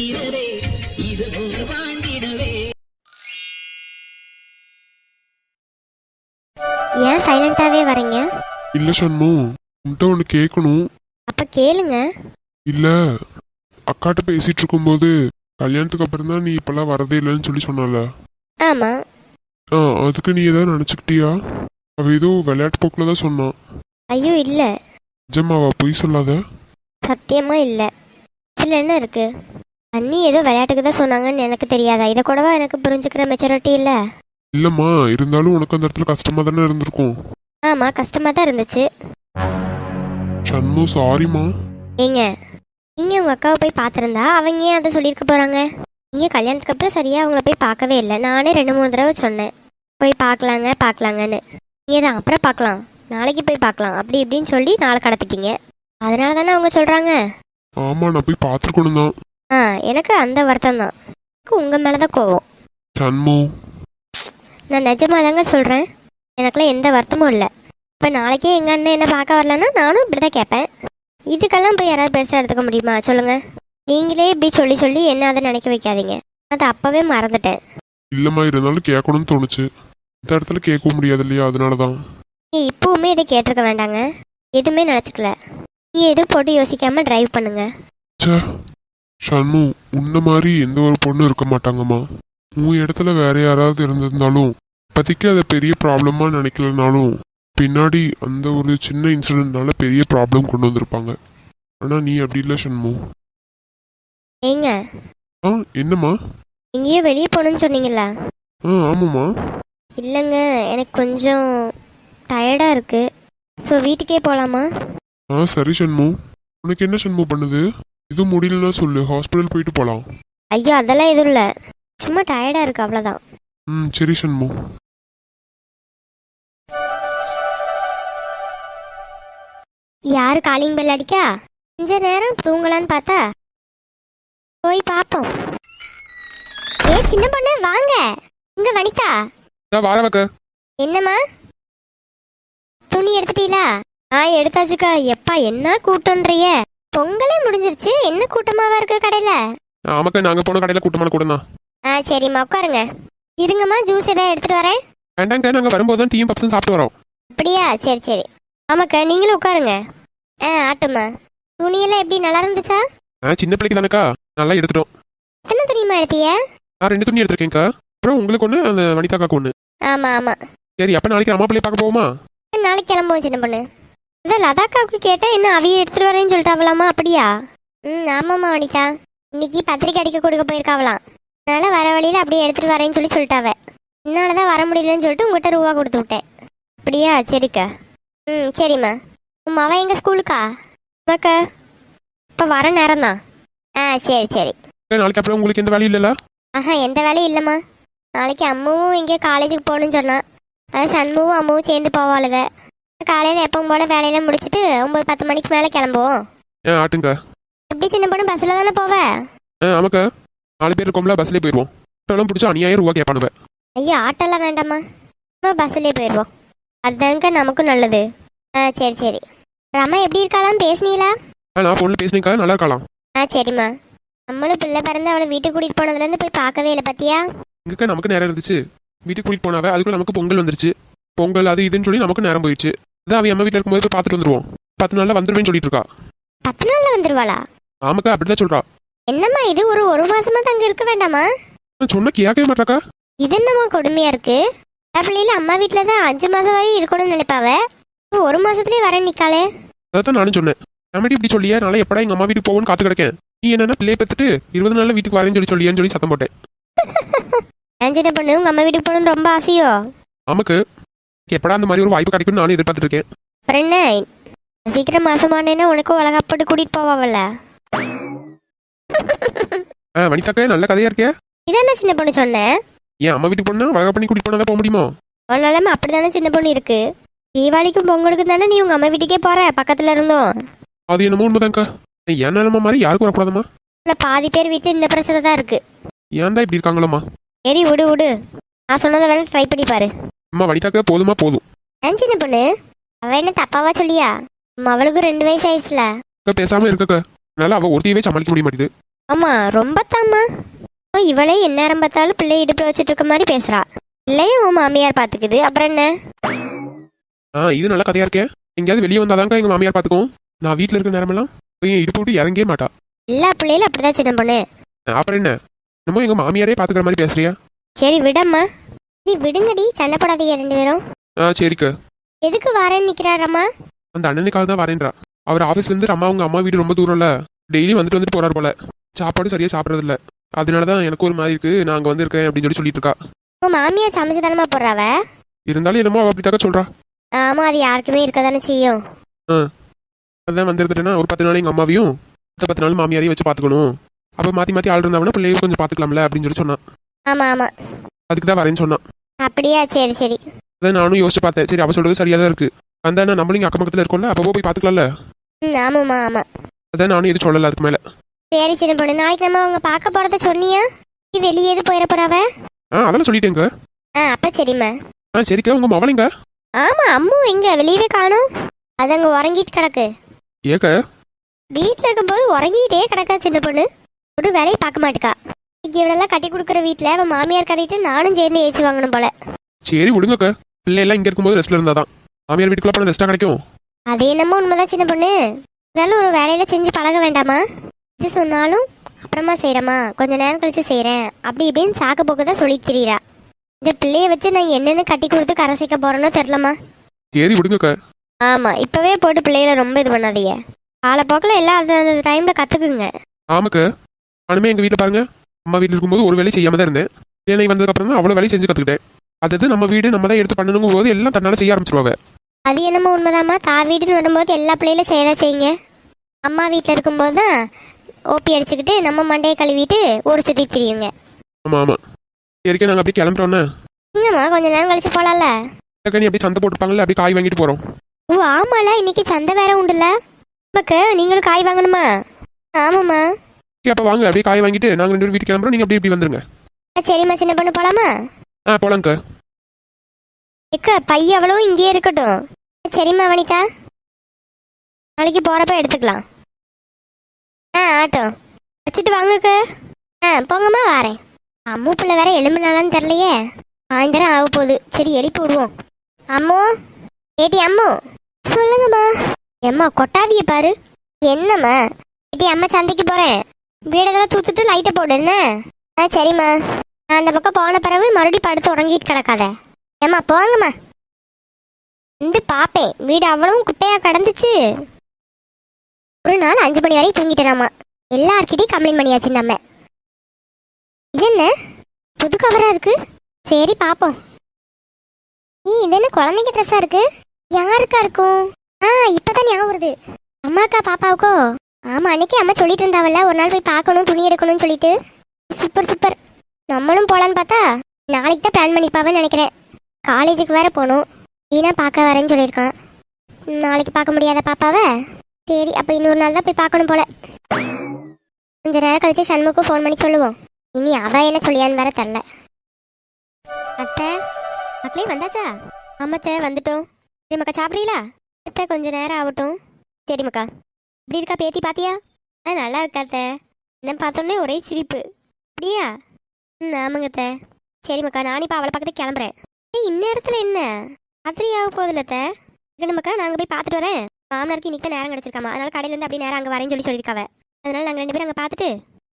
இருக்கிறதே இது போல் வாழ்ந்திடவே ஏன் சைலண்டாவே வரீங்க? இல்ல சண்மு உன்கிட்ட ஒன்று கேட்கணும் அப்ப கேளுங்க. இல்ல அக்காட்ட பேசிட்டு இருக்கும்போது கல்யாணத்துக்கு அப்புறம் தான் நீ இப்பெல்லாம் வரதே இல்லைன்னு சொல்லி சொன்னால. ஆமா. ஆ அதுக்கு நீ ஏதாவது நினச்சிக்கிட்டியா? அவ ஏதோ விளையாட்டு போக்கில் தான் சொன்னான் ஐயோ இல்ல. நிஜமாவா பொய் சொல்லாத? சத்தியமா இல்ல. இதுல என்ன இருக்கு? அண்ணி ஏதோ விளையாட்டுக்கு தான் சொன்னாங்கன்னு எனக்கு தெரியாதா? இதை கூடவா எனக்கு புரிஞ்சுக்கிற மெச்சூரிட்டி இல்ல? இல்லம்மா இருந்தாலும் உனக்கு அந்த இடத்துல கஷ்டமா தானே இருந்திருக்கும். ஆமா கஷ்டமா தான் இருந்துச்சு. சண்மு சாரிம்மா ஏங்க நீங்க உங்க அக்காவை போய் பார்த்திருந்தா அவங்க ஏன் அதை சொல்லியிருக்க போறாங்க? நீங்க கல்யாணத்துக்கு அப்புறம் சரியா அவங்கள போய் பார்க்கவே இல்லை. நானே ரெண்டு மூணு தடவை சொன்னேன். போய் பார்க்கலாங்க பார்க்கலாங்கன்னு. நீங்க தான் அப்புறம் பார்க்கலாம். நாளைக்கு போய் பார்க்கலாம். அப்படி இப்படின்னு சொல்லி நாளை கடத்திட்டீங்க. அதனால தானே அவங்க சொல்றாங்க? ஆமா நான் போய் பார்த்துருக்கணும் தான் ஆ எனக்கு அந்த வருத்தம் தான் எனக்கு உங்க மேலதான் கோவம். சண்மு. நான் நிஜமா தாங்க சொல்றேன். எனக்குலாம் எந்த வருத்தமும் இல்லை. இப்போ நாளைக்கே எங்க அண்ணன் என்ன பார்க்க வரலன்னா நானும் இப்படி தான் கேட்பேன். இதுக்கெல்லாம் போய் யாராவது பெருசாக எடுத்துக்க முடியுமா? சொல்லுங்க. நீங்களே இப்படி சொல்லி சொல்லி என்ன அதை நினைக்க வைக்காதீங்க. அதை அப்பவே மறந்துட்டேன். இல்லம்மா இருந்தாலும் கேட்கணும்னு தோணுச்சு. இந்த இடத்துல கேட்க முடியாது இல்லையா? அதனால தான் நீ இப்பவுமே இதை கேட்டிருக்க வேண்டாங்க. எதுவுமே நினச்சிக்கல. நீ எதுவும் போட்டு யோசிக்காம டிரைவ் பண்ணுங்க. ச்சே. ஷண்மு உன்ன மாதிரி எந்த ஒரு பொண்ணும் இருக்க மாட்டாங்கம்மா. உன் இடத்துல வேற யாராவது இருந்திருந்தாலும் இப்போதைக்கு அதை பெரிய ப்ராப்ளமா நினைக்கலனாலும் பின்னாடி அந்த ஒரு சின்ன இன்சிடென்ட்னால பெரிய ப்ராப்ளம் கொண்டு வந்திருப்பாங்க. ஆனா நீ அப்படி இல்லை ஷண்மு. ஏங்க? ஆ என்னம்மா? எங்கேயோ வெளியே போகணுன்னு சொன்னீங்களா ஆ ஆமாம்மா. இல்லைங்க எனக்கு கொஞ்சம் டயர்டாக இருக்கு. ஸோ வீட்டுக்கே போகலாமா ஆ சரி ஷண்மு. உனக்கு என்ன ஷண்மு பண்ணுது? இது முடியலன்னா சொல்லு ஹாஸ்பிட்டல் போயிட்டு போகலாம் ஐயோ அதெல்லாம் எதுவும் இல்லை. சும்மா டயர்டாக இருக்கு அவ்வளோதான் ம் சரி ஷண்மு யாரு காலிங் பெல் அடிக்கா? கொஞ்ச நேரம் தூங்கலான்னு பார்த்தா? போய் பார்ப்போம். ஏ சின்ன பொண்ணு வாங்க. இங்க வனிதா. வாரவக்க என்னம்மா? துணி எடுத்துட்டீங்களா? ஆ எடுத்தாச்சுக்கா. எப்பா என்ன கூட்டம்ன்றிய பொங்கலே முடிஞ்சிருச்சு. என்ன கூட்டமாவா இருக்கு கடையில? ஆமாக்கா நாங்க போன கடையில கூட்டமான கூட்டம் தான் ஆ சரிம்மா உட்காருங்க. இருங்கம்மா ஜூஸ் ஏதாவது எடுத்துட்டு வரேன். வேண்டாங்க நாங்க வரும்போது தான் டீயும் பப்ஸும் சாப்பிட்டு வரோம். அப்படியா? சரி சரி. ஆமாக்கா நீங்களும் உட்காருங்க. ஆ ஆட்டுமா துணியெல்லாம் எப்படி நல்லா இருந்துச்சா? ஆ சின்ன பிள்ளைக்கு தானேக்கா. நல்லா எடுத்துட்டோம். எத்தனை துணிமா எடுத்திய நான் ரெண்டு துணி எடுத்திருக்கேன்க்கா. அப்புறம் உங்களுக்கு ஒன்று அந்த வனிதாக்காக்கு ஒன்று ஆமா ஆமா. சரி அப்போ நாளைக்கு அம்மா பிள்ளைய பார்க்க போவோமா? நாளைக்கு கிளம்புவோம் சின்ன பொண்ணு. இதான் லதாக்காவுக்கு கேட்டேன் என்ன அவிய எடுத்துட்டு வரேன்னு சொல்லிட்டாவலாமா? அப்படியா? ம் ஆமாம்மா வனிதா. இன்னைக்கு பத்திரிக்கை அடிக்க கொடுக்க போயிருக்காவலாம் அதனால வர வழியில அப்படியே எடுத்துட்டு வரேன்னு சொல்லி சொல்லிட்டாவ. என்னால தான் வர முடியலன்னு சொல்லிட்டு உங்ககிட்ட ரூபா கொடுத்து விட்டேன். அப்படியா? சரிக்கா. ம் சரிம்மா. உன் மவன் எங்க ஸ்கூலுக்கா? அக்கா இப்போ வர நேரம் தான் ஆ சரி சரி. நாளைக்கு அப்புறம் உங்களுக்கு எந்த வேலையும் இல்லைல்ல? ஆஹா எந்த வேலையும் இல்லைம்மா. நாளைக்கு அம்மாவும் இங்கே காலேஜுக்கு போகணும்னு சொன்னான் அதான் சண்முகவும் அம்மாவும் சேர்ந்து போவாளுங்க காலையில் எப்பவும் போல வேலையெல்லாம் முடிச்சுட்டு ஒம்பது பத்து மணிக்கு மேலே கிளம்புவோம். ஆ ஆட்டுங்க. எப்படி சின்ன பொண்ணு பஸ்ஸில் தானே போவ? ஆ ஆமாக்கா. நாலு பேர் இருக்கோம்ல பஸ்லேயே போயிடுவோம் ஆட்டோலாம் பிடிச்சி அநியாயிரம் ரூபா கேட்பானுவ. ஐயோ ஆட்டோலாம் வேண்டாம்மா நம்ம பஸ்ஸிலே போயிடுவோம் அதுதாங்க நமக்கும் நல்லது. ஆ சரி சரி. ரமா எப்படி இருக்காளாம்? பேசுனீங்களா? ஆ நான் ஃபோனில் பேசினேக்கா நல்லா இருக்கலாம் ஆ சரிம்மா. நம்மளும் பிள்ளை பிறந்து அவளை வீட்டுக்கு கூட்டிகிட்டு போனதுலேருந்து போய் பார்க்கவே இல்லை பத்தியா? இங்கக்கா நமக்கு நேரம் இருந்துச்சு. வீட்டுக்கு கூட்டிட்டு போனாவ அதுக்குள்ள நமக்கு பொங்கல் வந்துருச்சு. பொங்கல் அது இதுன்னு சொல்லி நமக்கு நேரம் போயிடுச்சு. அதான் அவன் அம்மா வீட்டில் இருக்கும்போது போய் பார்த்துட்டு வந்துருவோம். பத்து நாளில் வந்துருவேன்னு சொல்லிட்டு இருக்கா. பத்து நாளில் வந்துருவாளா? ஆமாக்கா அப்படிதான் சொல்றா. என்னம்மா இது ஒரு ஒரு மாசமா தங்க இருக்க வேண்டாமா? நான் சொன்ன கேட்கவே மாட்டாக்கா. இது என்னமோ கொடுமையா இருக்கு. என் பிள்ளைல அம்மா வீட்ல தான் அஞ்சு மாசம் வரை இருக்கணும்னு நினைப்பாவ? இப்ப ஒரு மாசத்துலயே வர நிக்காளே. அதான் நானும் சொன்னேன். நம்மடி இப்படி சொல்லியே? நாளை எப்படா எங்க அம்மா வீட்டுக்கு போவோன்னு காத்து கிடக்கேன். நீ என்னன்னா பிள்ளைய பெத்துட்டு இருபது நாள்ல வீட்டுக்கு வரேன்னு சொல்லி சொல்லியேன்னு சொல்லி சத்தம் போட்டேன். நான் சின்ன பொண்ணு உங்க அம்மா வீட்டுக்கு போகணும்னு ரொம்ப ஆசையோ? நமக்கு எப்படா அந்த மாதிரி ஒரு வாய்ப்பு கிடைக்கும்னு நானும் எதிர்பார்த்துட்டு இருக்கேன். அப்புறம் என்ன சீக்கிரம் மாசமானேன்னா உனக்கு உலகப்பட்டு கூட்டிட்டு போவாவல்ல? ஆ வனிதாக்கா நல்ல கதையா இருக்கே இதானே சின்ன பொண்ணு சொன்னேன் ஏன் அம்மா வீட்டுக்கு போனா வழக்க பண்ணி கூட்டிட்டு போனா தான் போக முடியுமா? உன் நிலைமை அப்படிதானே சின்ன பொண்ணு இருக்கு. தீபாவளிக்கும் பொங்கலுக்கும் தானே நீ உங்க அம்மா வீட்டுக்கே போற பக்கத்துல இருந்தும்? அது என்னமோ உண்மைதான்க்கா. ஏன் நிலம மாதிரி யாருக்கும் வரக்கூடாதுமா? இல்ல பாதி பேர் வீட்டுல இந்த பிரச்சனை தான் இருக்கு. ஏன் தான் இப்படி இருக்காங்களோமா சரி விடு விடு. நான் சொன்னதை வேணா ட்ரை பண்ணி பாரு. அம்மா வனிதாக்கா போதுமா போதும். ஏன் சின்ன பொண்ணு? அவ என்ன தப்பாவா சொல்லியா? அம்மா, அவளுக்கும் ரெண்டு வயசு ஆயிடுச்சுல அக்கா பேசாம இருக்கக்கா. அதனால அவ ஒருத்தையவே சமாளிக்க முடிய மாட்டேது ஆமா ரொம்ப தாம்மா. ஓ, இவளே எந்நேரம் பார்த்தாலும் பிள்ளை இடுப்புல வச்சுட்டு இருக்க மாதிரி பேசுறா. இல்லையும் உன் மாமியார் பாத்துக்குது. அப்புறம் என்ன? ஆ இது நல்ல கதையா இருக்கே. எங்கேயாவது வெளியே வந்தாதாங்க எங்க மாமியார் பாத்துக்கும். நான் வீட்ல இருக்க நேரமெல்லாம் போய் இடுப்பு விட்டு இறங்கவே மாட்டா. எல்லா பிள்ளைகளும் அப்படிதான் சின்ன பொண்ணு. அப்புறம் என்ன? என்னமோ எங்க மாமியாரே பாத்துக்கிற மாதிரி பேசுறியா? சரி விடம்மா. நீ விடுங்கடி சண்டை போடாதீங்க ரெண்டு பேரும். ஆ சரிக்க. எதுக்கு வரேன்னு நிக்கிறாரம்மா அந்த அண்ணனுக்காக தான் வரேன்றா. அவர் ஆஃபீஸ்ல இருந்து அம்மா அவங்க அம்மா வீடு ரொம்ப தூரம்ல. டெய்லி வந்துட்டு வந்துட்டு போறாரு போல. சாப்பாடும் சரியா சாப்பிடறது இல்ல அதனாலதான் எனக்கு ஒரு மாதிரி இருக்கு. நான் அங்க வந்து இருக்கேன் அப்படின்னு சொல்லி சொல்லிட்டு இருக்கா. உன் மாமியார் சமைச்சு தானமா போடுறாவ? இருந்தாலும் என்னமோ அவ அப்படிட்டாக்க சொல்றா. ஆமா அது யாருக்குமே இருக்க தானே செய்யும் அதான் வந்திருந்துட்டேன்னா ஒரு பத்து நாள் எங்க அம்மாவையும் மத்த பத்து நாள் மாமியாரையும் வச்சு பாத்துக்கணும் அப்ப மாத்தி மாத்தி ஆள் இருந்தாங்கன்னா பிள்ளையும் கொஞ்சம் பாத்துக்கலாம்ல அப்படின்னு சொல்லி சொன்னான். ஆமா ஆமா. அதுக்கு தான் வரேன்னு சொன்னான். அப்படியா சரி சரி. அதான் நானும் யோசிச்சு பார்த்தேன். சரி அவ சொல்றது சரியா தான் இருக்கு வந்தானா நம்மளும் இங்க அக்கம் பக்கத்துல இருக்கோம்ல? அப்போ போய் பாத்துக்கலாம்ல ம் ஆமாம்மா ஆமா. அதான் நானும் எதுவும் சொல்லல அதுக்கு மேல. சரி சின்ன பொண்ணு. நாளைக்கு நம்ம அவங்க பார்க்க போறத சொன்னியா? நீ வெளியே எது போயிட போறாவ ஆ அதெல்லாம் சொல்லிட்டேங்க ஆ அப்ப சரிம்மா. ஆ சரிக்கா. உங்க மவளைங்க ஆமா அம்மு எங்க? வெளியவே காணோம். அது அங்க உறங்கிட்டு கிடக்கு. ஏக்க? வீட்ல இருக்கும்போது உறங்கிட்டே கிடக்கா சின்ன பொண்ணு. ஒரு வேலையை பார்க்க மாட்டுக்கா. இன்னைக்கு இவளெல்லாம் கட்டி கொடுக்குற வீட்ல அவன் மாமியார் கட்டிட்டு நானும் சேர்ந்து ஏச்சி வாங்கணும் போல. சரி விடுங்கக்கா. பிள்ளை எல்லாம் இங்க இருக்கும்போது ரெஸ்ட்ல இருந்தாதான் மாமியார் வீட்டுக்குள்ள போன ரெஸ்டா கிடைக்கும். அது என்னமோ உண்மைதான் சின்ன பொண்ணு. இதெல்லாம் ஒரு வேலையில செஞ்சு பழக வேண்டாமா? இது சொன்னாலும் அப்புறமா செய்கிறேம்மா கொஞ்ச நேரம் கழிச்சு செய்கிறேன் அப்படி இப்படின்னு சாக்கு போக்கு தான் சொல்லி திரியிறா. இந்த பிள்ளைய வச்சு நான் என்னென்னு கட்டி கொடுத்து கரைசிக்க போறேனோ தெரிலம்மா சரி விடுங்கக்கா. ஆமா இப்பவே போட்டு பிள்ளைகளை ரொம்ப இது பண்ணாதீங்க. காலப்போக்கில் எல்லாம் அந்த டைம்ல கத்துக்குங்க. ஆமாக்கா. நானுமே எங்க வீட்டுல பாருங்க. அம்மா வீட்டுல இருக்கும்போது ஒரு வேலையும் செய்யாம தான் இருந்தேன். ஏன்னா வந்ததுக்கு அப்புறம் தான் அவ்வளவு வேலையும் செஞ்சு கத்துக்கிட்டேன். அதாவது நம்ம வீடு நம்ம தான் எடுத்து பண்ணணுங்கும் போது எல்லாம் தன்னால செய்ய ஆரம்பிச்சிருவாங்க. அது என்னமோ உண்மைதாம்மா. தா வீடுன்னு வரும்போது எல்லா பிள்ளைகளும் செய்யதான் செய்யுங்க. அம்மா வீட்டில் இருக்கும்போது தான் ஓப்பி அடிச்சுக்கிட்டு நம்ம மண்டையை கழுவிட்டு ஊர் சுற்றி திரியுங்க. ஆமா ஆமா. சரிக்கா நாங்க அப்படியே கிளம்புறோன்னே இங்கம்மா கொஞ்ச நேரம் கழிச்சு அக்கா நீ அப்படியே சந்தை போட்டுருப்பாங்கல்ல அப்படியே காய் வாங்கிட்டு போறோம். ஓ ஆமால. இன்னைக்கு சந்தை வேற உண்டுல்ல நமக்கு நீங்களும் காய் வாங்கணுமா? ஆமாம்மா. சரி, அப்ப வாங்க. அப்படியே காய் வாங்கிட்டு நாங்க ரெண்டு பேரும் வீட்டுக்கு கிளம்புறோம். நீங்க அப்படியே இப்படி வந்துருங்க. சரிம்மா சின்ன பொண்ணு போலாமா? ஆ போலாங்க்கா எக்க பைய அவ்வளவும் இங்கேயே இருக்கட்டும். சரிம்மா வனிதா. நாளைக்கு போறப்ப எடுத்துக்கலாம். ஆ ஆட்டோ. வச்சுட்டு வாங்கக்க. ஆ போங்கம்மா வாரேன். அம்மு பிள்ளை வேற எலும்புனாலான்னு தெரிலையே சாயந்தரம் ஆக போகுது. சரி எழுப்பி விடுவோம். அம்மு? ஏட்டி அம்மு? சொல்லுங்கம்மா. எம்மா கொட்டாவிய பாரு. என்னம்மா? ஏட்டி அம்மா சந்தைக்கு போறேன். வீடெல்லாம் தூத்துட்டு லைட்டை போடு என்ன? ஆ சரிம்மா. நான் அந்த பக்கம் போன பிறகு மறுபடியும் படுத்து உறங்கிட்டு கிடக்காத. ஏம்மா போங்கம்மா. வந்து பார்ப்பேன் வீடு அவ்வளவும் குப்பையாக கடந்துச்சு. ஒரு நாள் அஞ்சு மணி வரையும் தூங்கிட்டேனாம்மா. எல்லார்கிட்டையும் கம்ப்ளைண்ட் பண்ணியாச்சு நம்ம இது என்ன? புது கவராக இருக்கு? சரி பார்ப்போம் நீ இது என்ன குழந்தைங்க ட்ரெஸ்ஸாக இருக்கு? யாருக்கா இருக்கும்? ஆ இப்போதான் ஞாபகம் வருது. அம்மாக்கா பாப்பாவுக்கோ? ஆமாம் அன்னைக்கு அம்மா சொல்லிட்டு இருந்தாவல்ல ஒரு நாள் போய் பார்க்கணும் துணி எடுக்கணும்னு சொல்லிட்டு. Super super. நம்மளும் போகலான்னு பார்த்தா நாளைக்கு தான் பிளான் பண்ணிப்பாவேன்னு நினைக்கிறேன். காலேஜுக்கு வேற போகணும். வீணாக பார்க்க வரேன்னு சொல்லியிருக்கான். நாளைக்கு பார்க்க முடியாத பாப்பாவை? சரி அப்போ இன்னொரு நாள் தான் போய் பார்க்கணும் போல. கொஞ்ச நேரம் கழிச்சு சண்முகம் ஃபோன் பண்ணி சொல்லுவோம். இனி அவ என்ன சொல்லியான்னு வேற தெரில அத்தை மக்களே வந்தாச்சா? ஆமாத்த வந்துட்டோம். சரி மக்கா சாப்பிட்றீங்களா? அத்தை கொஞ்ச நேரம் ஆகட்டும். சரி மக்கா. இப்படி இருக்கா பேத்தி பாத்தியா? ஆ நல்லா இருக்காத்த என்ன பார்த்தோன்னே ஒரே சிரிப்பு. அப்படியா? ம் ஆமாங்கத்த சரி மக்கா நானும் இப்போ அவளை பக்கத்துக்கு கிளம்புறேன். ஏய் இந்நேரத்தில் என்ன? ராத்திரி ஆக போதில்லத்த அத்தை. இருக்கணுமாக்கா நாங்கள் போய் பார்த்துட்டு வரேன். மாமனாருக்கு இன்னைக்கு தான் நேரம் கிடச்சிருக்காமா. அதனால் கடையிலேருந்து அப்படியே நேரம் அங்கே வரேன்னு சொல்லி சொல்லியிருக்காவ. அதனால் நாங்கள் ரெண்டு பேரும் அங்கே பார்த்துட்டு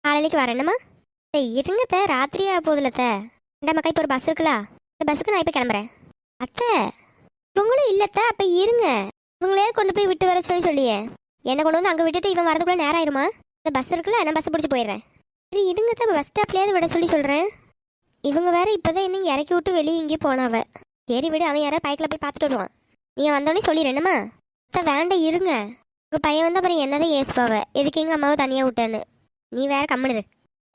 காலையிலேக்கு வரேன். என்னம்மா? இருங்கத்த ராத்திரி ஆக போதில்லத்த இந்த மக்கா இப்போ ஒரு பஸ் இருக்குல்ல? இந்த பஸ்ஸுக்கு நான் இப்போ கிளம்புறேன். அத்தை இவங்களும் இல்லத்த அப்போ இருங்க. இவங்களே கொண்டு போய் விட்டு வர சொல்லி சொல்லியே. என்னை கொண்டு வந்து அங்கே விட்டுட்டு இவன் வரதுக்குள்ள நேரம் ஆயிருமா இந்த பஸ் இருக்குல்ல நான் பஸ் பிடிச்சி போயிடுறேன். சரி இருங்க தான் பஸ் ஸ்டாப்லேயாவது விட சொல்லி சொல்கிறேன் இவங்க வேற இப்போதான் என்ன இறக்கி விட்டு வெளியே எங்கேயும் போனாவ. சரி விடு அவன் யாராவது பைக்கில் போய் பார்த்துட்டு வருவான். நீ வந்தோடனே சொல்லிடு அத்தை வேண்டாம் இருங்க. உங்கள் பையன் வந்து அப்புறம் என்னதான் ஏசுவாவ? எதுக்கு எங்கள் அம்மாவை தனியாக விட்டேன்னு? நீ வேற கம்மனு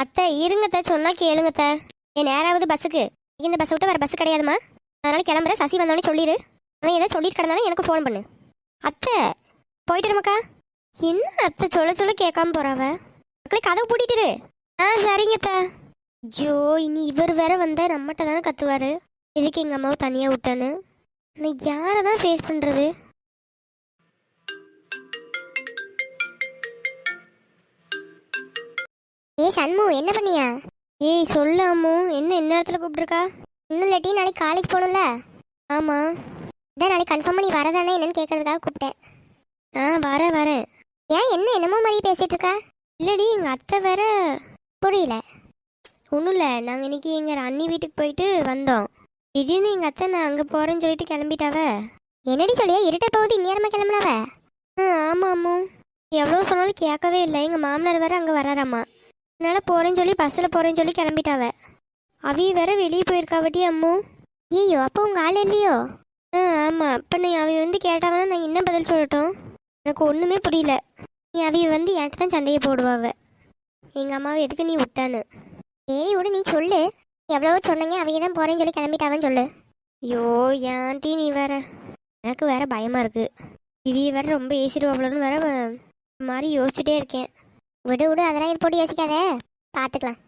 அத்தை இருங்கத்த சொன்னால் கேளுங்கத்த என் நேராவது பஸ்ஸுக்கு இந்த பஸ் விட்டு வேற பஸ் கிடையாதுமா? அதனால் கிளம்புற சசி வந்தோடனே சொல்லிடு அவன் ஏதாவது சொல்லிட்டு கிடந்தானே எனக்கு ஃபோன் பண்ணு. அத்தை போயிட்டு நமக்கா என்ன அத்தை சொல்ல சொல்ல கேட்காம போறாவ? மக்களே கதவு பூட்டிட்டு ஆ சரிங்க அத்தை. ஐயோ இனி இவர் வேற வந்தா நம்மகிட்ட தானே கத்துவாரு? எதுக்கு எங்க அம்மாவை தனியா விட்டான்னு? நான் யாரை தான் ஃபேஸ் பண்றது? ஏ சண்மு என்ன பண்ணியா? ஏய் சொல்லு அம்மு என்ன என்ன இடத்துல கூப்பிட்டுருக்கா? இன்னும் இல்லாட்டி நாளைக்கு காலேஜ் போகணும்ல? ஆமாம் அதான் நாளைக்கு கன்ஃபார்ம் பண்ணி வரதானே என்னன்னு கேட்கறதுக்காக கூப்பிட்டேன். ஆ வரேன் வரேன். ஏன் என்ன என்னமோ மாதிரி பேசிட்டு இருக்கா இல்லடி எங்கள் அத்தை வேற புரியல. ஒன்றும் இல்லை நாங்கள் இன்னைக்கு எங்கள் அண்ணி வீட்டுக்கு போயிட்டு வந்தோம். திடீர்னு எங்கள் அத்தை நான் அங்கே போகிறேன்னு சொல்லிட்டு கிளம்பிட்டாவ. என்னடி சொல்லியா இருட்ட போகுது இந்நேரமாக கிளம்புனாவ? ஆ ஆமாம் அம்மு. எவ்வளோ சொன்னாலும் கேட்கவே இல்லை எங்கள் மாமனார் வேற அங்கே வராராம்மா அதனால் போகிறேன்னு சொல்லி பஸ்ஸில் போகிறேன்னு சொல்லி கிளம்பிட்டாவ. அவி வேற வெளியே போயிருக்காவட்டி அம்மு. ஐயோ அப்போ உங்கள் ஆள் இல்லையோ? ஆ ஆமாம் இப்போ நீ அவ வந்து கேட்டாங்கன்னா நான் என்ன பதில் சொல்லட்டும்? எனக்கு ஒன்றுமே புரியல. நீ அவிய வந்து என்கிட்ட தான் சண்டையை போடுவாவ. எங்கள் அம்மாவை எதுக்கு நீ விட்டான்னு. சரி விட நீ சொல்லு. எவ்வளவோ சொன்னீங்க அவைய தான் போகிறேன்னு சொல்லி கிளம்பிட்டாவன்னு சொல்லு. ஐயோ ஏன்டி நீ வேற? எனக்கு வேற பயமாக இருக்குது இவிய வேற ரொம்ப ஏசிடுவாங்களோன்னு வேற மாதிரி யோசிச்சுட்டே இருக்கேன். விடு விடு அதெல்லாம் இது போட்டு யோசிக்காத. பார்த்துக்கலாம்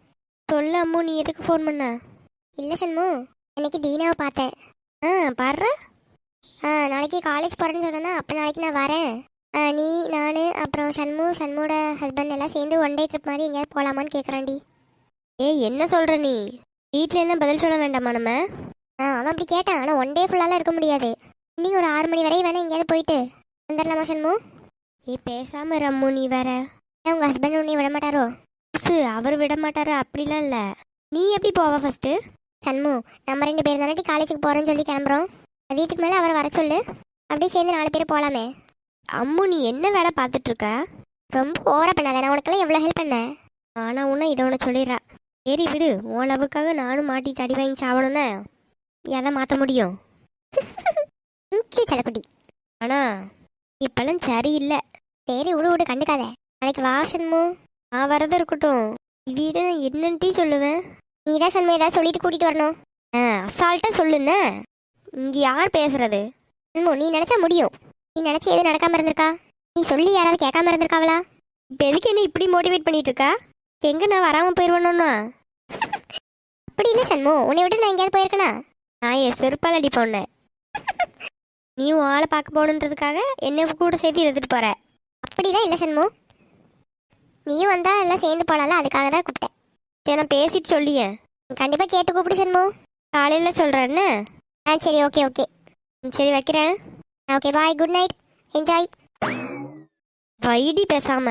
சொல்லு அம்மு நீ எதுக்கு ஃபோன் பண்ண? இல்லை சண்மு இன்னைக்கு தீனாவை பார்த்தேன். ஆ பாடுற? ஆ நாளைக்கு காலேஜ் போகிறேன்னு சொன்னேன்னா அப்போ நாளைக்கு நான் வரேன். நீ நான் அப்புறம் சண்மு சண்முட ஹஸ்பண்ட் எல்லாம் சேர்ந்து ஒன் டே ட்ரிப் மாதிரி எங்கேயாவது போகலாமான்னு கேட்குறான்டி ஏய் என்ன சொல்கிற நீ? வீட்டில் என்ன பதில் சொல்ல வேண்டாமா நம்ம? ஆ அவன் அப்படி கேட்டான். ஆனால் ஒன் டே ஃபுல்லாலாம் இருக்க முடியாது. இன்னைக்கு ஒரு ஆறு மணி வரை வேணா எங்கேயாவது போயிட்டு வந்துடலாமா சண்மு? ஏய் பேசாம ரம்மு நீ வேற. ஏன் உங்கள் ஹஸ்பண்ட் உன்னை விட மாட்டாரோ? அவர் விட மாட்டாரு? அப்படிலாம் இல்லை. நீ எப்படி போவ ஃபர்ஸ்ட்டு சண்மு நம்ம ரெண்டு பேர் தானே காலேஜுக்கு போகிறோன்னு சொல்லி கிளம்புறோம். வீட்டுக்கு மேலே அவரை வர சொல்லு. அப்படியே சேர்ந்து நாலு பேர் போகலாமே அம்மு நீ என்ன வேலை பார்த்துட்டு இருக்க ரொம்ப ஓர பண்ணாத நான் உனக்கெல்லாம் எவ்வளோ ஹெல்ப் பண்ணேன்? ஆனால் உன்னை இதை ஒன்று சொல்லிடுறா. சரி விடு உன் லவ்வுக்காக நானும் மாட்டிட்டு அடி வாங்கி சாவணும்னா எதை மாற்ற முடியும்? சலக்குட்டி ஆனால் இப்பெல்லாம் சரியில்லை. சரி விடு விடு கண்டுக்காத. நாளைக்கு வா சண்மு. நான் வரது இருக்கட்டும். வீடு நான் என்னன்ட்டே சொல்லுவேன்? நீ தான் சண்மு ஏதாவது சொல்லிட்டு கூட்டிட்டு வரணும். ஆ அசால்ட்டாக சொல்லுண்ணே இங்கே யார் பேசுறது? சண்மு நீ நினச்சா முடியும். நீ நினச்சி எதுவும் நடக்காம இருந்திருக்கா? நீ சொல்லி யாராவது கேட்காம இருந்திருக்காவளா? இப்போ எதுக்கு என்ன இப்படி மோட்டிவேட் பண்ணிட்டு இருக்கா எங்க நான் வராமல் போயிடுவேணும்னா அப்படி இல்லை சண்மு உன்னை விட்டு நான் எங்கேயாவது போயிருக்கேனா? நான் என் செருப்பால் அடி போனேன் நீ உன் ஆளை பார்க்க போகணுன்றதுக்காக என்னை கூட சேர்த்து எடுத்துட்டு போற. அப்படிலாம் இல்லை சண்மு. நீயும் வந்தா எல்லாம் சேர்ந்து போனால அதுக்காக தான் கூப்பிட்டேன். சரி நான் பேசிட்டு சொல்லியேன் கண்டிப்பாக கேட்டு கூப்பிடு சண்மு. காலையில் சொல்கிறேன்னு ஆ சரி ஓகே ஓகே. சரி வைக்கிறேன். Okay bye good night enjoy வைடி பேசாம.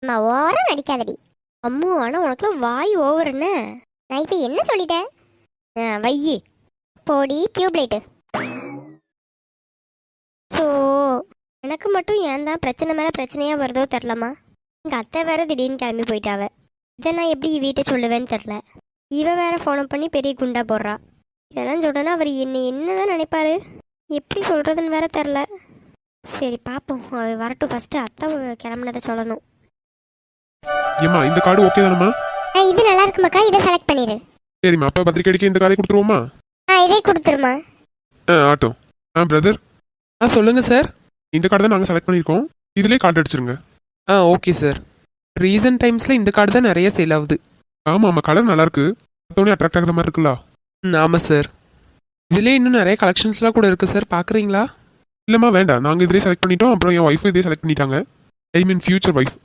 அம்மா ஓரம் நடிக்காதடி அம்மு ஆனால் உனக்குலாம் வாய் ஓவர் என்ன? நான் இப்போ என்ன சொல்லிட்டேன்? வையி. போடி டியூப் லைட்டு ஸோ எனக்கு மட்டும் ஏன் தான் பிரச்சனை மேலே பிரச்சனையாக வருதோ தெரிலம்மா எங்கள் அத்தை வேற திடீர்னு கிளம்பி போயிட்டாவ. இதை நான் எப்படி வீட்டை சொல்லுவேன்னு தெரில இவ வேற ஃபோன் பண்ணி பெரிய குண்டா போடுறா. இதெல்லாம் சொல்கிறேன்னா அவர் என்ன தான் நினைப்பாரு? எப்படி சொல்கிறதுன்னு வேற தெரில. சரி பார்ப்போம் அவர் வரட்டும். ஃபஸ்ட்டு அத்தை கிளம்புனதை சொல்லணும். ஏம்மா இந்த கார்டு ஓகே தானம்மா? இது நல்லா இருக்குமாக்கா? இதை செலக்ட் பண்ணிடு சரிம்மா அப்போ பத்திரிக்கை அடிக்க இந்த கார்டை கொடுத்துருவோமா? ஆ இதே கொடுத்துருமா. ஆ ஆட்டோ. ஆ பிரதர் ஆ சொல்லுங்க சார் இந்த கார்டு தான் நாங்கள் செலக்ட் பண்ணியிருக்கோம். இதிலே கார்டு அடிச்சிருங்க. ஆ ஓகே சார் ரீசன்ட் டைம்ஸில் இந்த கார்டு தான் நிறைய சேல் ஆகுது. ஆமாம் ஆமாம் கலர் நல்லா இருக்கு. பார்த்தோன்னே அட்ராக்ட் ஆகிற மாதிரி இருக்குல்ல? ம் ஆமாம் சார் இதுலேயே இன்னும் நிறைய கலெக்ஷன்ஸ்லாம் கூட இருக்குது சார் பார்க்குறீங்களா இல்லைம்மா வேண்டாம். நாங்கள் இதிலே செலக்ட் பண்ணிட்டோம். அப்புறம் என் ஒய்ஃபும் இதே செலக்ட் பண்ணிட்டாங்க. I mean future wife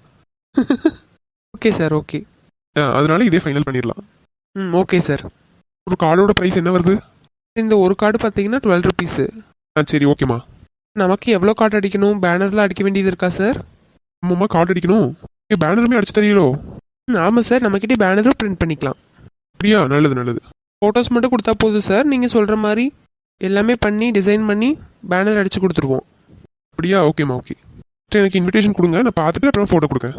okay sir okay அதனால இதே ஃபைனல் பண்ணிடலாம். ம் ஓகே சார் ஒரு கார்டோட ப்ரைஸ் என்ன வருது? இந்த ஒரு கார்டு பார்த்தீங்கன்னா டுவெல் ருபீஸு ஆ சரி ஓகேம்மா நமக்கு எவ்வளோ கார்டு அடிக்கணும்? பேனர்லாம் அடிக்க வேண்டியது இருக்கா சார் அம்மா கார்டு அடிக்கணும். பேனருமே அடிச்சு தரீங்களோ? ம் ஆமாம் சார் நம்மக்கிட்டே பேனரும் பிரிண்ட் பண்ணிக்கலாம். அப்படியா? நல்லது நல்லது. ஃபோட்டோஸ் மட்டும் கொடுத்தா போதும் சார் நீங்கள் சொல்கிற மாதிரி எல்லாமே பண்ணி டிசைன் பண்ணி பேனர் அடித்து கொடுத்துருவோம். அப்படியா? ஓகேம்மா ஓகே சரி எனக்கு இன்விடேஷன் கொடுங்க. நான் பார்த்துட்டு அப்புறம் ஃபோட்டோ கொடுக்கேன்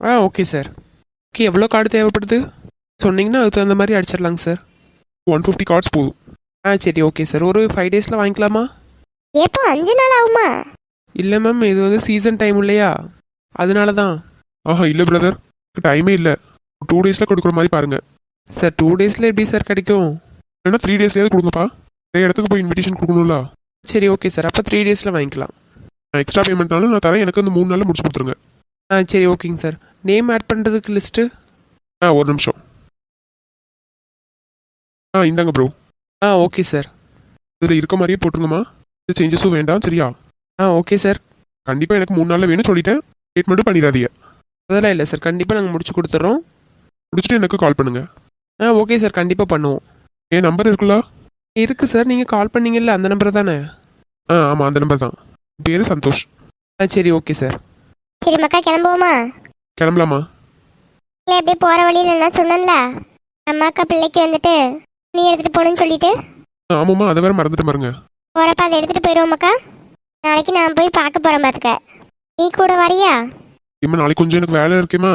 ஆ ஓகே சார் ஓகே எவ்வளோ கார்டு தேவைப்படுது? சொன்னீங்கன்னா அதுக்கு தகுந்த மாதிரி அடிச்சிடலாங்க சார் ஒன் ஃபிஃப்டி கார்ட்ஸ் போதும். ஆ சரி ஓகே சார் ஒரு ஃபைவ் டேஸில் வாங்கிக்கலாமா? எப்போ? அஞ்சு நாள் ஆகுமா? இல்லை மேம் இது வந்து சீசன் டைம் இல்லையா? அதனால தான். ஆஹா இல்லை பிரதர் டைமே இல்லை. டூ டேஸில் கொடுக்குற மாதிரி பாருங்க. சார் டூ டேஸில் எப்படி சார் கிடைக்கும்? இல்லைன்னா த்ரீ டேஸ்லேயாவது கொடுங்கப்பா. நிறைய இடத்துக்கு போய் இன்விடேஷன் கொடுக்கணும்ல. சரி ஓகே சார் அப்போ த்ரீ டேஸில் வாங்கிக்கலாம். எக்ஸ்ட்ரா பேமெண்ட்னாலும் நான் தரேன். எனக்கு அந்த மூணு நாளில் முடிச்சு கொடுத்துருங்க. ஆ சரி ஓகேங்க சார் நேம் ஆட் பண்ணுறதுக்கு லிஸ்ட்டு ஆ ஒரு நிமிஷம். ஆ இந்தாங்க ப்ரோ ஆ ஓகே சார் இதில் இருக்க மாதிரியே போட்டுருங்கம்மா. இது சேஞ்சஸும் வேண்டாம் சரியா? ஆ ஓகே சார் கண்டிப்பாக எனக்கு மூணு நாளில் வேணும் சொல்லிட்டேன். டேட் மட்டும் பண்ணிடாதீங்க. அதெல்லாம் இல்லை சார் கண்டிப்பாக நாங்கள் முடிச்சு கொடுத்துட்றோம் முடிச்சுட்டு எனக்கு கால் பண்ணுங்க. ஆ ஓகே சார் கண்டிப்பாக பண்ணுவோம். என் நம்பர் இருக்குல்ல? இருக்கு சார் நீங்கள் கால் பண்ணீங்கல்ல அந்த நம்பர் தானே? ஆ ஆமாம் அந்த நம்பர் தான். பேரு சந்தோஷ். ஆ சரி ஓகே சார் சரி மக்கா கிளம்புவோமா? கிளம்பலாமா? இல்லை அப்படியே போகிற வழியில் நான் சொன்னேன்ல. அம்மாக்கா பிள்ளைக்கு வந்துட்டு நீ எடுத்துகிட்டு போகணுன்னு சொல்லிட்டு. ஆ, ஆமாம்மா அதை வேற மறந்துட்டு பாருங்க. போகிறப்ப அதை எடுத்துகிட்டு போயிடுவோமாக்கா நாளைக்கு நான் போய் பார்க்க போகிறேன் பார்த்துக்க நீ கூட வரியா? இம்மா நாளைக்கு கொஞ்சம் எனக்கு வேலை இருக்கேம்மா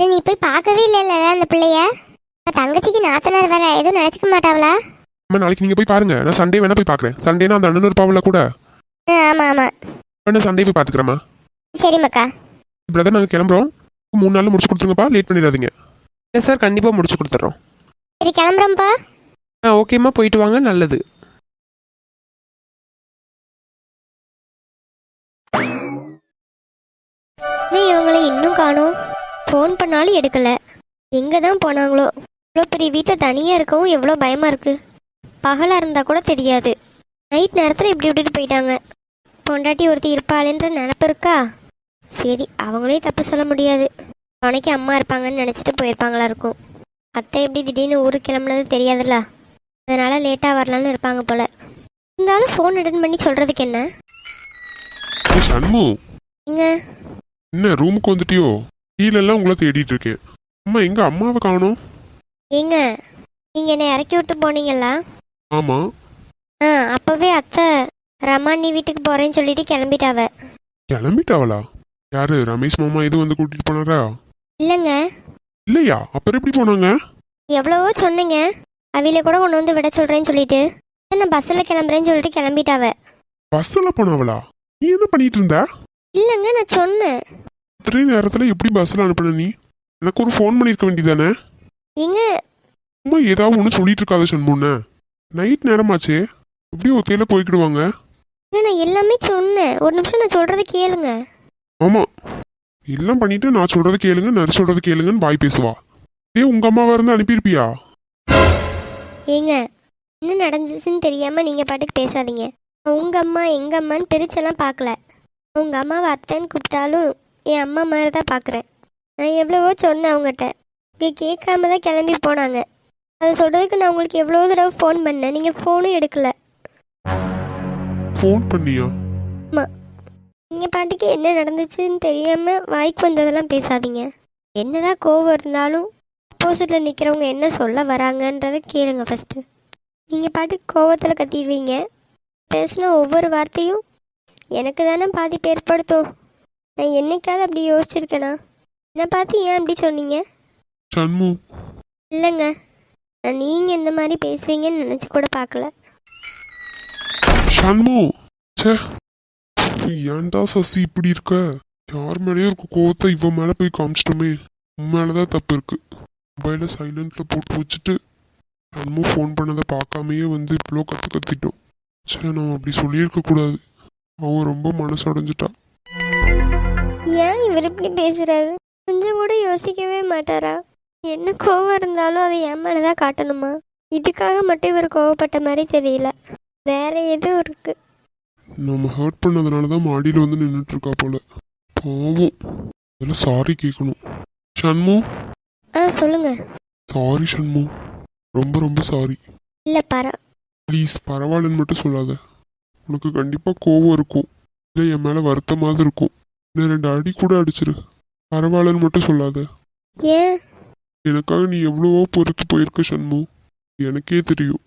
இல்லை, நீ போய் பார்க்கவே இல்லைல்ல அந்த பிள்ளைய? தங்கச்சிக்கு நாத்தனார் வேற எதுவும் நினச்சிக்க மாட்டாவளா? அம்மா நாளைக்கு நீங்கள் போய் பாருங்க. நான் சண்டே வேணா போய் பார்க்குறேன் சண்டேனா அந்த அண்ணன் இருப்பாவில் கூட? ஆ ஆமாம் ஆமாம் நான் சண்டே போய் பார்த்துக்கிறேம்மா சரி மக்கா. பிரதர் நாங்கள் கிளம்புறோம். மூணு நாளில் முடிச்சு கொடுத்துருங்கப்பா. லேட் பண்ணிடாதீங்க. இல்லை சார் கண்டிப்பாக முடிச்சு கொடுத்துட்றோம் சரி கிளம்புறோம்ப்பா. ஆ ஓகேம்மா போயிட்டு வாங்க. நல்லது. இவங்களை இன்னும் காணோம். ஃபோன் பண்ணாலும் எடுக்கல. எங்கே தான் போனாங்களோ. இவ்வளோ பெரிய வீட்டில் தனியாக இருக்கவும் எவ்வளோ பயமாக இருக்கு? பகலாக இருந்தால் கூட தெரியாது. நைட் நேரத்தில் இப்படி விட்டுட்டு போயிட்டாங்க. பொண்டாட்டி ஒருத்தி இருப்பாளேன்ற நினப்பு இருக்கா? சரி அவங்களே தப்பு சொல்ல முடியாது. துணைக்கு அம்மா இருப்பாங்கன்னு நினச்சிட்டு போயிருப்பாங்களா இருக்கும். அத்தை எப்படி திடீர்னு ஊருக்கு கிளம்புனது தெரியாதுல்ல? அதனால லேட்டாக வரலான்னு இருப்பாங்க போல. இருந்தாலும் ஃபோன் அட்டன் பண்ணி சொல்கிறதுக்கு என்ன? சண்மு. என்ன ரூமுக்கு வந்துட்டியோ? கீழெல்லாம் உங்களை தேடிட்டு இருக்கேன். அம்மா எங்க அம்மாவை காணோம்? ஏங்க நீங்கள் என்னை இறக்கி விட்டு போனீங்களா? ஆமா. ஆ அப்போவே அத்தை ரமா நீ வீட்டுக்கு போகிறேன்னு சொல்லிட்டு கிளம்பிட்டாவ. கிளம்பிட்டாவளா? யாரு ரமேஷ் மாமா எதுவும் வந்து கூட்டிட்டு போனாரா? இல்லைங்க. இல்லையா? அப்புறம் எப்படி போனாங்க? எவ்வளவோ சொன்னீங்க. அவில கூட கொண்டு வந்து விட சொல்கிறேன்னு சொல்லிட்டு. நான் பஸ்ஸில் கிளம்புறேன்னு சொல்லிட்டு கிளம்பிட்டாவ. பஸ்ல போனாவளா? நீ என்ன பண்ணிட்டு இருந்த? இல்லைங்க நான் சொன்னேன். இத்தனை நேரத்துல எப்படி பஸ்ல அனுப்புன நீ? எனக்கு ஒரு ஃபோன் பண்ணிருக்க வேண்டியதானே ஏங்க அம்மா ஏதாவது ஒன்று சொல்லிட்டு இருக்காத சண்முன்ன. நைட் நேரமாச்சே. எப்படி ஒத்தையில போய்க்கிடுவாங்க. ஏங்க, நான் எல்லாமே சொன்னேன். ஒரு நிமிஷம் நான் சொல்கிறத கேளுங்க. ஆமா. எல்லாம் பண்ணிட்டு நான் சொல்றத கேளுங்க நரி சொல்றத கேளுங்கன்னு வாய் பேசுவா. ஏ உங்க அம்மாவா இருந்து அனுப்பியிருப்பியா? ஏங்க என்ன நடந்துச்சுன்னு தெரியாமல் நீங்கள் பாட்டுக்கு பேசாதீங்க. உங்கள் அம்மா எங்கள் அம்மான்னு பிரிச்செல்லாம் பார்க்கல உங்கள் அம்மாவை அத்தைன்னு கூப்பிட்டாலும் என் அம்மா மாதிரி தான் பார்க்குறேன் நான் எவ்வளவோ சொன்னேன் அவங்ககிட்ட. கேட்காம தான் கிளம்பி போனாங்க. அதை சொல்கிறதுக்கு நான் உங்களுக்கு எவ்வளோ தடவை ஃபோன் பண்ணேன். நீங்கள் ஃபோனும் எடுக்கல. ஃபோன் பண்ணியா? நீங்கள் பாட்டுக்கு என்ன நடந்துச்சுன்னு தெரியாமல் வாய்க்கு வந்ததெல்லாம் பேசாதீங்க. என்னதான் கோவம் இருந்தாலும் ஆப்போசிட்டில் நிற்கிறவங்க என்ன சொல்ல வராங்கன்றதை கேளுங்க ஃபஸ்ட்டு நீங்கள் பாட்டுக்கு கோவத்தில் கத்திடுவீங்க. பேசின ஒவ்வொரு வார்த்தையும் எனக்கு தானே பாதிப்பு ஏற்படுத்தும். நான் என்னைக்காவது அப்படி யோசிச்சிருக்கேனா? என்னை பார்த்து ஏன் அப்படி சொன்னீங்க? சண்மு. இல்லைங்க. நான் நீங்கள் இந்த மாதிரி பேசுவீங்கன்னு நினச்சி கூட பார்க்கல. சண்மு. ச்சே. ஏன்டா சசி இப்படி இருக்க? யார் மேலேயும் இருக்க கோவத்தை இவன் மேல போய் காமிச்சிட்டோமே. உன் மேலதான் தப்பு இருக்கு. மொபைலை சைலண்ட்ல போட்டு வச்சுட்டு சண்மு ஃபோன் பண்ணதை பார்க்காமயே வந்து இவ்வளோ கத்து கத்திட்டோம். சே நம்ம அப்படி சொல்லியிருக்க கூடாது. அவன் ரொம்ப மனசு அடைஞ்சிட்டா. ஏன் இவர் இப்படி பேசுறாரு? கொஞ்சம் கூட யோசிக்கவே மாட்டாரா? என்ன கோவம் இருந்தாலும் அதை என் மேலே தான் காட்டணுமா? இதுக்காக மட்டும் இவர் கோவப்பட்ட மாதிரி தெரியல. வேற எதுவும் இருக்கு. நம்ம ஹர்ட் பண்ணதுனால தான் மாடியில் வந்து நின்றுட்டு இருக்கா போல. பாவம். அதில் சாரி கேட்கணும் ஷண்மு ஆ சொல்லுங்க. சாரி ஷண்மு ரொம்ப ரொம்ப சாரி இல்லை பர ப்ளீஸ் பரவாயில்லன்னு மட்டும் சொல்லாத. உனக்கு கண்டிப்பாக கோவம் இருக்கும். இல்லை என் மேலே வருத்தமாவது இருக்கும். இன்னும் ரெண்டு அடி கூட அடிச்சிரு. பரவாயில்லன்னு மட்டும் சொல்லாத. ஏன்? எனக்காக நீ எவ்வளவோ பொறுத்து போயிருக்க ஷண்மு எனக்கே தெரியும்.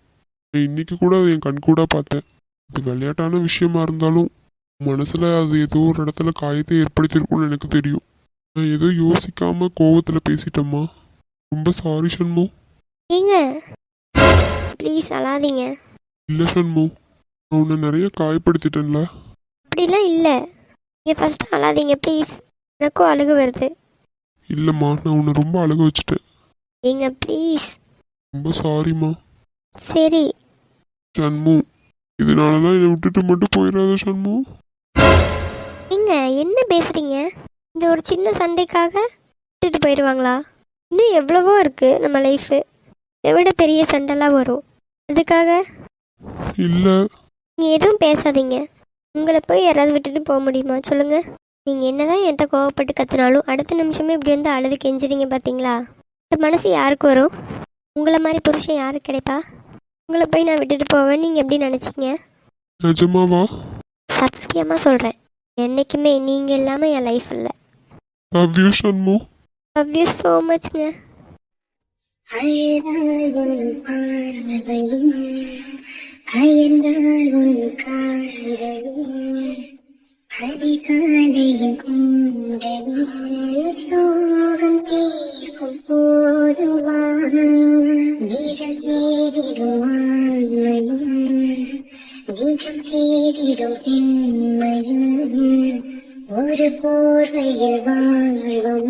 நான் இன்னைக்கு கூட அதை என் கண் கூட பார்த்தேன். இது விளையாட்டான விஷயமா இருந்தாலும் மனசுல அது ஏதோ ஒரு இடத்துல காயத்தை ஏற்படுத்தியிருக்கும்னு எனக்கு தெரியும். நான் ஏதோ யோசிக்காம கோவத்துல பேசிட்டேம்மா. ரொம்ப சாரி ஷண்மு ஏங்க? ப்ளீஸ் அழாதீங்க. இல்லை ஷண்மு நான் உன்னை நிறைய காயப்படுத்திட்டேன்ல. அப்படிலாம் இல்லை. நீங்கள் ஃபஸ்ட்டு அழாதீங்க ப்ளீஸ் எனக்கும் அழுகு வருது. இல்லைம்மா நான் உன்னை ரொம்ப அழுக வச்சுட்டேன். ஏங்க ப்ளீஸ் ரொம்ப சாரிம்மா சரி. ஷண்மு இதனாலலாம் என்னை விட்டுட்டு மட்டும் போயிடாத ஷண்மு ஏங்க என்ன பேசுகிறீங்க இந்த ஒரு சின்ன சண்டைக்காக விட்டுட்டு போயிடுவாங்களா? இன்னும் எவ்வளவோ இருக்குது நம்ம லைஃபு இதை விட பெரிய சண்டைலாம் வரும். அதுக்காக இல்லை. நீங்கள் எதுவும் பேசாதீங்க. உங்களை போய் யாராவது விட்டுட்டு போக முடியுமா? சொல்லுங்கள் நீங்கள் என்னதான் என்கிட்ட கோவப்பட்டு கத்துனாலும் அடுத்த நிமிஷமே இப்படி வந்து அழுது கெஞ்சுறீங்க பார்த்தீங்களா இந்த மனசு யாருக்கு வரும்? உங்களை மாதிரி புருஷன் யாருக்கு கிடைப்பா? உங்களை போய் நான் விட்டுட்டு போவேன். நீங்கள் எப்படி நினச்சிங்க? நிஜமாவா? சத்தியமாக சொல்கிறேன் என்றைக்குமே நீங்கள் இல்லாமல் என் லைஃப் இல்லை. Love you Shanmu love you so மச்ங்க அழுதால் உன் பார்வையும் அயர்ந்தால் உன் கால்களும். ഹരികാലയം കൊണ്ടോകം തീർക്കും പോരുവാൻ വിരൽ തേടിടുവാനും നിജം തേടിടും പെൺമയും ഒരു പോർവയിൽ വാഴും